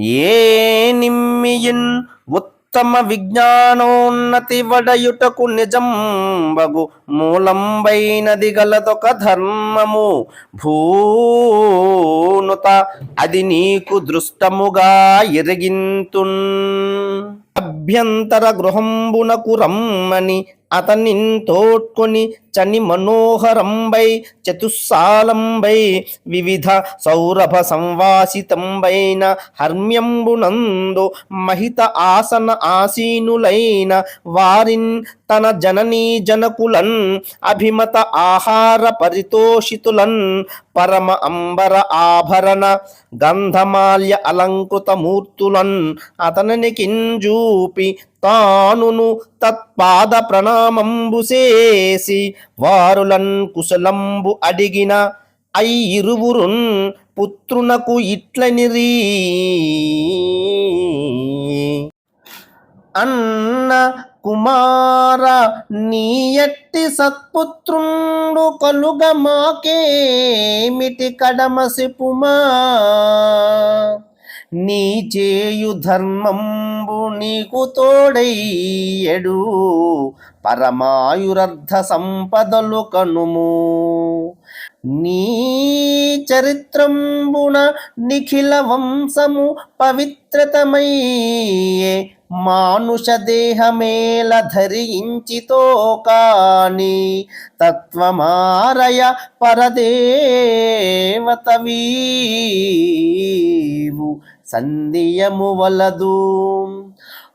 ఏ నిమ్మియున్ ఉత్తమ విజ్ఞానోన్నతి వడయుటకు నిజంబగు మూలంబైనది గలదొక ధర్మము. భూనుత అది నీకు దృష్టముగా ఎరిగింతున్. అభ్యంతర గృహంబునకు రమ్మని అతనిన్ తోడ్కొని చని మనోహరంబై చతుస్సాలంబై వివిధ సౌరభ సంవాసితంబైన హర్మ్యంబునందు మహిత ఆసన ఆసీనులైన వారిన్ తన జననీ జనకులన్ అభిమత ఆహార పరితోషితులన్ పరమ అంబర ఆభరణ గంధమాల్య అలంకృత మూర్తులన్ అతనిని కింజూపి తానును తత్పాద ప్రణామంబు చేసి వారులన్ కుశలంబు అడిగిన ఐ ఇరువురున్ పుత్రునకు ఇట్లనిరీ అన్న కుమార నీయట్టి సత్పుత్రుండు కలుగ మాకేమిటి కడమసిపుమా నీ చేయు ధర్మంబు నీకు తోడయ్యడు పరమాయురర్ధ సంపదలు కనుము. నీ చరిత్రంబున నిఖిల వంశము పవిత్రతమయ్యే మానుష దేహమేల ధరించితో కాని తత్వమారయ పరదేవతవీవు సంధియము వలదు.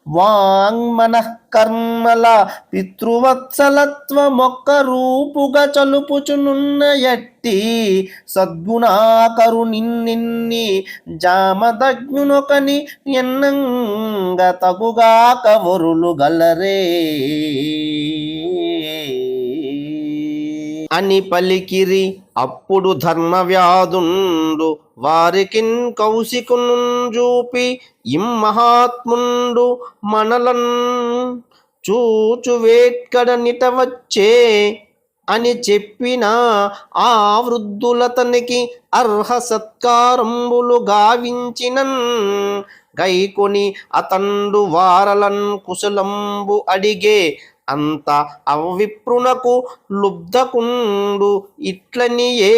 వాంగ్మనః పితృవత్సలత్వ పితృవత్సలత్వమొక్క రూపుగా చలుపుచునున్న ఎట్టి సద్గుణాకరు నిన్నిన్ని జామదగ్నునొకని ఎన్నంగ తగుగాక వరులు గలరే. అని పలికిరి అప్పుడు ధర్మవ్యాధుండు వారికిన్ కౌశికును చూపి ఇమ్మహాత్ముండు మనలన్ చూచువేట్కడ నిటవచ్చే అని చెప్పిన ఆ వృద్ధులతనికి అర్హ సత్కారంబులు గావించినన్ గైకొని అతండు వారలన్ కుశలంబు అడిగే అంత అవిప్రునకు లుబ్ధకుండు ఇట్లనియే.